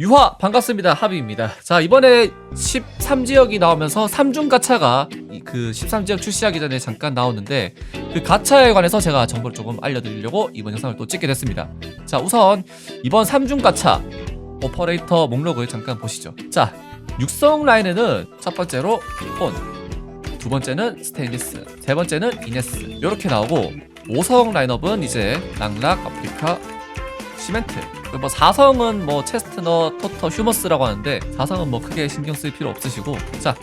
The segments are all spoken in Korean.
유화 반갑습니다. 하비입니다. 자 이번에 13지역이 나오면서 3중 가차가 이- 그 13지역 출시하기 전에 잠깐 나오는데 그 가차에 관해서 제가 정보를 조금 알려드리려고 이번 영상을 또 찍게 됐습니다. 자 우선 이번 3중 가차 오퍼레이터 목록을 잠깐 보시죠. 자 육성 라인에는 첫 번째로 폰, 두 번째는 스테인리스, 세 번째는 이네스 이렇게 나오고 5성 라인업은 이제 랑락, 아프리카, 시멘트. 그뭐 4성은 뭐 체스트너, 토터, 휴머스라고 하는데 4성은 뭐 크게 신경 쓸 필요 없으시고 자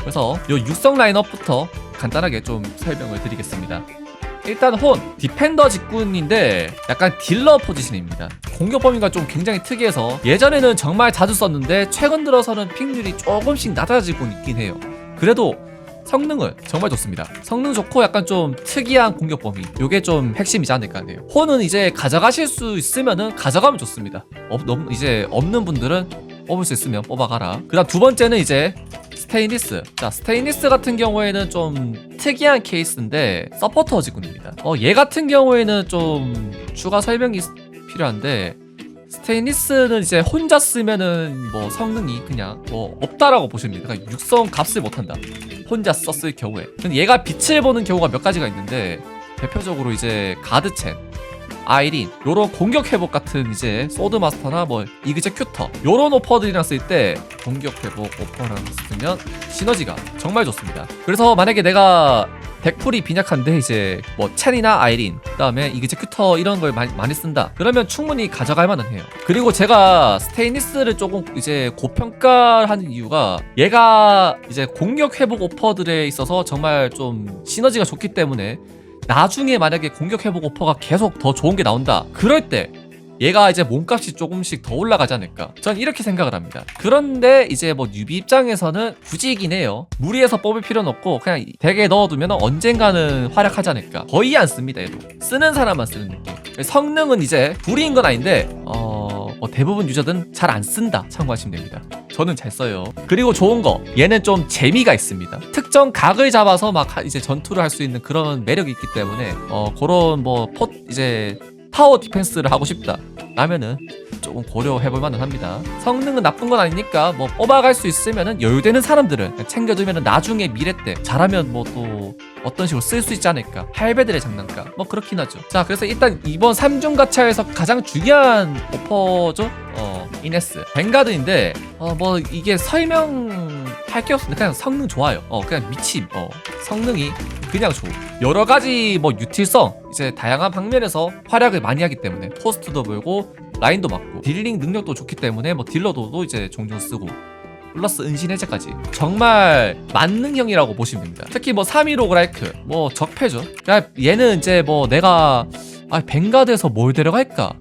그래서 요 6성 라인업부터 간단하게 좀 설명을 드리겠습니다. 일단 혼 디펜더 직군인데 약간 딜러 포지션입니다. 공격 범위가 좀 굉장히 특이해서 예전에는 정말 자주 썼는데 최근 들어서는 픽률이 조금씩 낮아지고 있긴 해요. 그래도 성능은 정말 좋습니다. 성능 좋고 약간 좀 특이한 공격 범위. 요게 좀 핵심이지 않을까 해요. 혼은 이제 가져가실 수 있으면은 가져가면 좋습니다. 없, 너무 이제 없는 분들은 뽑을 수 있으면 뽑아가라. 그 다음 두 번째는 이제 스테인리스. 자, 스테인리스 같은 경우에는 좀 특이한 케이스인데 서포터 지군입니다. 어, 얘 같은 경우에는 좀 추가 설명이 필요한데 스테인리스는 이제 혼자 쓰면은 뭐 성능이 그냥 뭐 없다라고 보시면 됩니다. 그러니까 육성 값을 못한다. 혼자 썼을 경우에. 근데 얘가 빛을 보는 경우가 몇 가지가 있는데 대표적으로 이제 가드첸, 아이린 요런 공격 회복 같은 이제 소드 마스터나 뭐 이그제 큐터 요런 오퍼들이랑 쓸 때 공격 회복 오퍼랑 쓰면 시너지가 정말 좋습니다. 그래서 만약에 내가 백풀이 빈약한데 이제 뭐 첸이나 아이린 그다음에 이그제 큐터 이런 걸 많이, 많이 쓴다. 그러면 충분히 가져갈 만은 해요. 그리고 제가 스테인리스를 조금 이제 고평가하는 이유가 얘가 이제 공격 회복 오퍼들에 있어서 정말 좀 시너지가 좋기 때문에 나중에 만약에 공격 회복 오퍼가 계속 더 좋은 게 나온다. 그럴 때 얘가 이제 몸값이 조금씩 더 올라가지 않을까? 전 이렇게 생각을 합니다. 그런데 이제 뭐 뉴비 입장에서는 굳이이긴 해요. 무리해서 뽑을 필요는 없고 그냥 덱에 넣어두면 언젠가는 활약하지 않을까? 거의 안 씁니다 얘도. 쓰는 사람만 쓰는 느낌. 성능은 이제 불이인 건 아닌데 어... 뭐 대부분 유저들은 잘 안 쓴다 참고하시면 됩니다. 저는 잘 써요. 그리고 좋은 거 얘는 좀 재미가 있습니다. 특정 각을 잡아서 막 하- 이제 전투를 할 수 있는 그런 매력이 있기 때문에 어 그런 뭐 포 이제 타워 디펜스를 하고 싶다 라면은 조금 고려해볼 만은 합니다. 성능은 나쁜 건 아니니까 뭐 뽑아갈 수 있으면은 여유되는 사람들은 챙겨두면은 나중에 미래 때 잘하면 뭐 또 어떤 식으로 쓸 수 있지 않을까. 할배들의 장난감. 뭐 그렇긴 하죠. 자, 그래서 일단 이번 3중 가차에서 가장 중요한 오퍼죠. 어, 이네스. 뱅가드인데 어, 뭐 이게 설명 할 게 없습니다. 그냥 성능 좋아요. 어, 그냥 미침. 어, 성능이 그냥 좋고 여러 가지 뭐 유틸성 이제 다양한 방면에서 활약을 많이 하기 때문에 코스트도 벌고 라인도 맞고 딜링 능력도 좋기 때문에 뭐 딜러도 이제 종종 쓰고 플러스 은신 해제까지 정말 만능형이라고 보시면 됩니다. 특히 뭐 3위 로그라이크 뭐 적패죠. 그러니까 얘는 이제 뭐 내가 아 뱅가드에서 뭘 데려갈까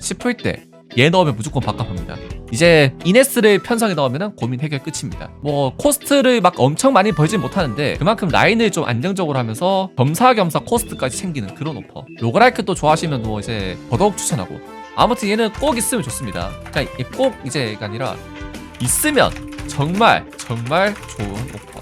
싶을 때 얘 넣으면 무조건 바꿔합니다. 이제 이네스를 편성에 넣으면 고민 해결 끝입니다. 뭐 코스트를 막 엄청 많이 벌진 못하는데 그만큼 라인을 좀 안정적으로 하면서 겸사겸사 코스트까지 챙기는 그런 오퍼. 로그라이크 또 좋아하시면 뭐 이제 더더욱 추천하고. 아무튼 얘는 꼭 있으면 좋습니다. 그러니까 이꼭 이제가 아니라 있으면 정말 정말 좋은 오퍼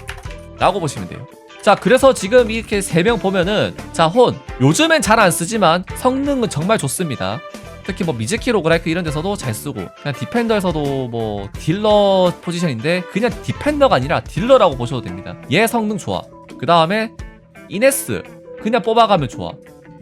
라고 보시면 돼요. 자 그래서 지금 이렇게 세 명 보면은 자혼 요즘엔 잘 안 쓰지만 성능은 정말 좋습니다. 특히 뭐 미즈키 로그라이크 이런 데서도 잘 쓰고 그냥 디펜더에서도 뭐 딜러 포지션인데 그냥 디펜더가 아니라 딜러라고 보셔도 됩니다. 얘 성능 좋아. 그 다음에 이네스 그냥 뽑아가면 좋아.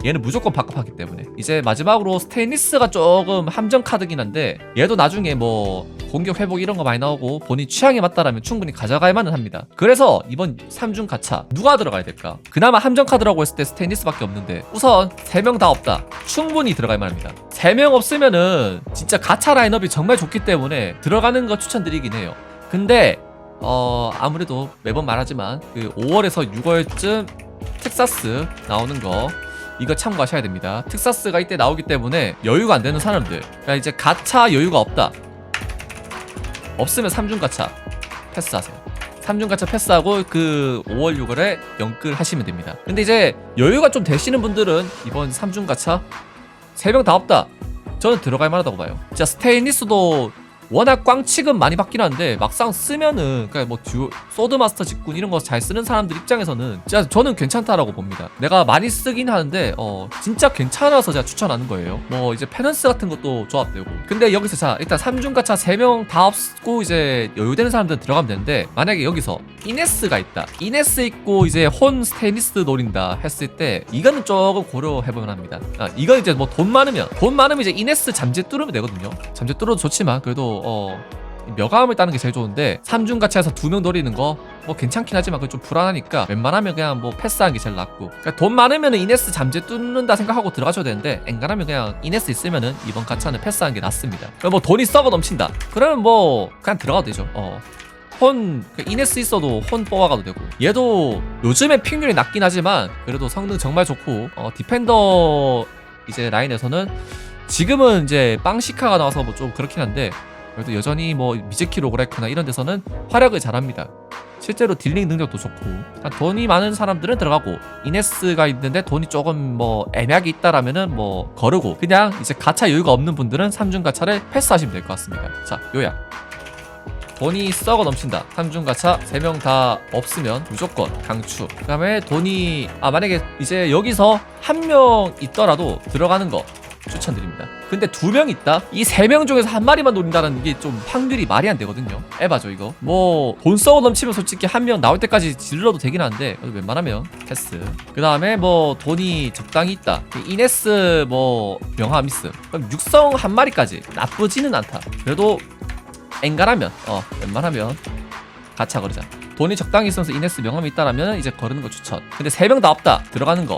얘는 무조건 바꿔하기 때문에. 이제 마지막으로 스테인리스가 조금 함정 카드긴 한데 얘도 나중에 뭐 공격 회복 이런 거 많이 나오고 본인 취향에 맞다라면 충분히 가져갈 만은 합니다. 그래서 이번 3중 가차 누가 들어가야 될까? 그나마 함정 카드라고 했을 때 스테인리스밖에 없는데 우선 3명 다 없다. 충분히 들어갈 만합니다. 3명 없으면은 진짜 가차 라인업이 정말 좋기 때문에 들어가는 거 추천드리긴 해요. 근데 어 아무래도 매번 말하지만 그 5월에서 6월쯤 텍사스 나오는 거 이거 참고하셔야 됩니다. 텍사스가 이때 나오기 때문에 여유가 안 되는 사람들. 그러니까 이제 가차 여유가 없다. 없으면 3중 가차 패스하세요. 3중 가차 패스하고 그 5월 6월에 연끌 하시면 됩니다. 근데 이제 여유가 좀 되시는 분들은 이번 3중 가차 3명 다 없다. 저는 들어갈 만하다고 봐요. 진짜 스테인리스도 워낙 꽝치금 많이 받긴 한데 막상 쓰면은 그러니까 뭐 듀오 소드 마스터 직군 이런 거 잘 쓰는 사람들 입장에서는 진짜 저는 괜찮다라고 봅니다. 내가 많이 쓰긴 하는데 어 진짜 괜찮아서 제가 추천하는 거예요. 뭐 이제 페넌스 같은 것도 조합되고. 근데 여기서 자 일단 3중 가차 3명 다 없고 이제 여유되는 사람들은 들어가면 되는데 만약에 여기서 이네스가 있다. 이네스 있고 이제 혼 스테니스 노린다 했을 때 이거는 조금 고려해보면 합니다. 아 이건 이제 뭐 돈 많으면 돈 많으면 이제 이네스 잠재 뚫으면 되거든요. 잠재 뚫어도 좋지만 그래도 어 묘감을 따는 게 제일 좋은데 3중 가차에서 두 명 노리는 거 뭐 괜찮긴 하지만 그 좀 불안하니까 웬만하면 그냥 뭐 패스하는 게 제일 낫고. 그러니까 돈 많으면 이네스 잠재 뚫는다 생각하고 들어가셔야 되는데 엔간하면 그냥 이네스 있으면은 이번 가차는 패스하는 게 낫습니다. 그러니까 뭐 돈이 썩어 넘친다. 그러면 뭐 그냥 들어가도 되죠. 어. 혼그 이네스 있어도 혼 뽑아가도 되고. 얘도 요즘에 픽률이 낮긴 하지만 그래도 성능 정말 좋고 어, 디펜더 이제 라인에서는 지금은 이제 빵시카가 나와서 뭐 좀 그렇긴 한데 그래도 여전히 뭐 미즈키 로그라이크나 이런 데서는 활약을 잘합니다. 실제로 딜링 능력도 좋고 돈이 많은 사람들은 들어가고 이네스가 있는데 돈이 조금 뭐 애매하게 있다라면은 뭐 거르고 그냥 이제 가차 여유가 없는 분들은 3중 가차를 패스하시면 될 것 같습니다. 자 요약 돈이 썩어 넘친다. 3중 가차 3명 다 없으면 무조건 강추. 그 다음에 돈이, 아, 만약에 이제 여기서 한 명 있더라도 들어가는 거 추천드립니다. 근데 두 명 있다? 이 세 명 중에서 한 마리만 노린다는 게 좀 확률이 말이 안 되거든요. 에바죠, 이거. 뭐, 돈 썩어 넘치면 솔직히 한 명 나올 때까지 질러도 되긴 한데, 웬만하면 패스. 그 다음에 뭐, 돈이 적당히 있다. 이네스, 뭐, 명화 미스. 그럼 육성 한 마리까지 나쁘지는 않다. 그래도 엔간하면 어 웬만하면 가차 거르자 돈이 적당히 있어서 이네스 명함이 있다라면 이제 거르는 거 추천 근데 세 명 다 없다 들어가는 거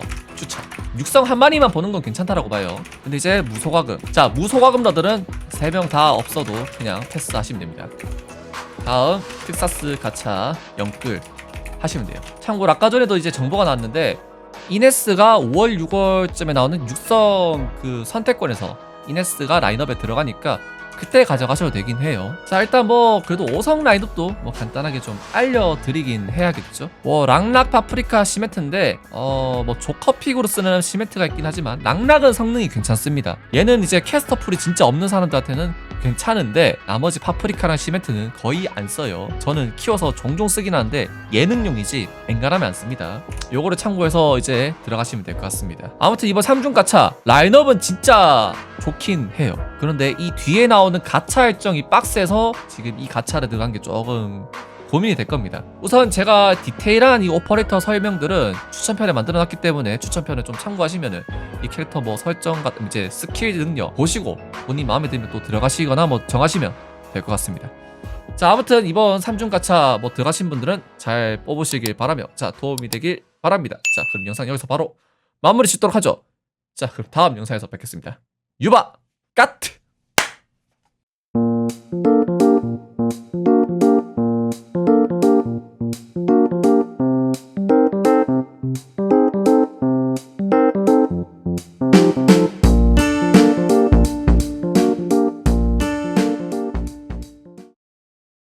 육성 한 마리만 보는 건 괜찮다라고 봐요. 근데 이제 무소과금. 자 무소과금러들은 세명다 없어도 그냥 패스하시면 됩니다. 다음 텍사스 가차 영끌 하시면 돼요. 참고로 아까 전에도 이제 정보가 나왔는데 이네스가 5월 6월쯤에 나오는 육성 그 선택권에서 이네스가 라인업에 들어가니까 그때 가져가셔도 되긴 해요. 자, 일단 뭐, 그래도 5성 라인업도 뭐 간단하게 좀 알려드리긴 해야겠죠. 뭐, 락락 파프리카 시메트인데, 어, 뭐, 조커픽으로 쓰는 시메트가 있긴 하지만, 락락은 성능이 괜찮습니다. 얘는 이제 캐스터 풀이 진짜 없는 사람들한테는 괜찮은데, 나머지 파프리카랑 시메트는 거의 안 써요. 저는 키워서 종종 쓰긴 하는데, 예능용이지, 엔간하면 안 씁니다. 요거를 참고해서 이제 들어가시면 될 것 같습니다. 아무튼 이번 3중 가차, 라인업은 진짜 좋긴 해요. 그런데 이 뒤에 나오는 가차 일정이 빡세서 지금 이 가차를 들어간 게 조금 고민이 될 겁니다. 우선 제가 디테일한 이 오퍼레이터 설명들은 추천편에 만들어 놨기 때문에 추천편을 좀 참고하시면은 이 캐릭터 뭐 설정 같은 이제 스킬 능력 보시고 본인 마음에 들면 또 들어가시거나 뭐 정하시면 될 것 같습니다. 자 아무튼 이번 3중 가차 뭐 들어가신 분들은 잘 뽑으시길 바라며 자 도움이 되길 바랍니다. 자 그럼 영상 여기서 바로 마무리 짓도록 하죠. 자 그럼 다음 영상에서 뵙겠습니다. 유바 까트!